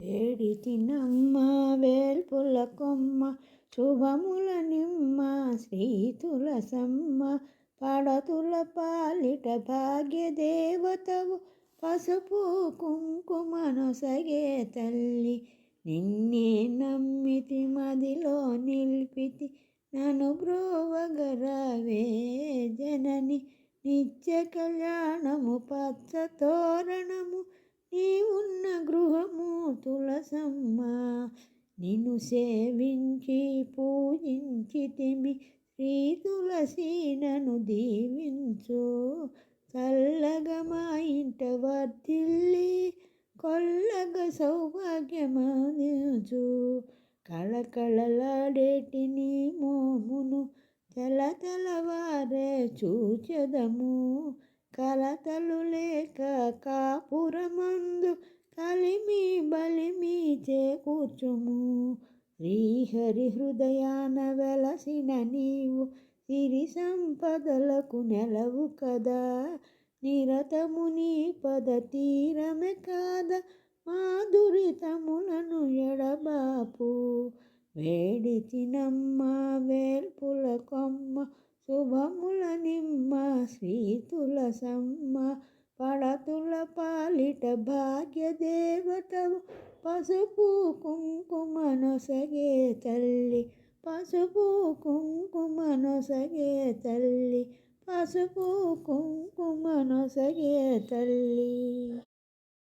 AD తినమ్మ Velpula కొమ్మ శుభముల నిమ్మ శ్రీ తులసమ్మ పడతుల పాలిట భాగ్య దేవతవు పసుపు కుంకుమనొసగే తల్లి నిన్నే నమ్మితి మదిలో నిలిపితి నను బ్రోవగరవే జనని నిత్య కళ్యాణము పచ్చ తోరణ తులసమ్మ నిన్ను సేవించి పూజించితిమి శ్రీ తులసీనను దీవించు. చల్లగా మా ఇంట వర్ధిల్లి కొల్లగ సౌభాగ్యమాదించు కళకళలాడేటి నీ మోమును తెల తెలవారే చూచెదము. కలతలు లేక కాపురమందు కలిమి బలిమి చేకూర్చుము. శ్రీహరి హృదయాన వెలసిన నీవు సిరి సంపదలకు నెలవు కదా. నిరతము నీ పద తీరమే కాద. మాధురితములను ఎడబాపు. వేడిచినమ్మ వేల్పుల కొమ్మ శుభముల నిమ్మ శ్రీ తులసమ్మ పడతుల పాలిట భాగ్య దేవతవు పసుపు కుంకుమనొసగే తల్లి పసుపు కుంకుమనొసగే తల్లి పసుపు కుంకుమనొసగే తల్లి.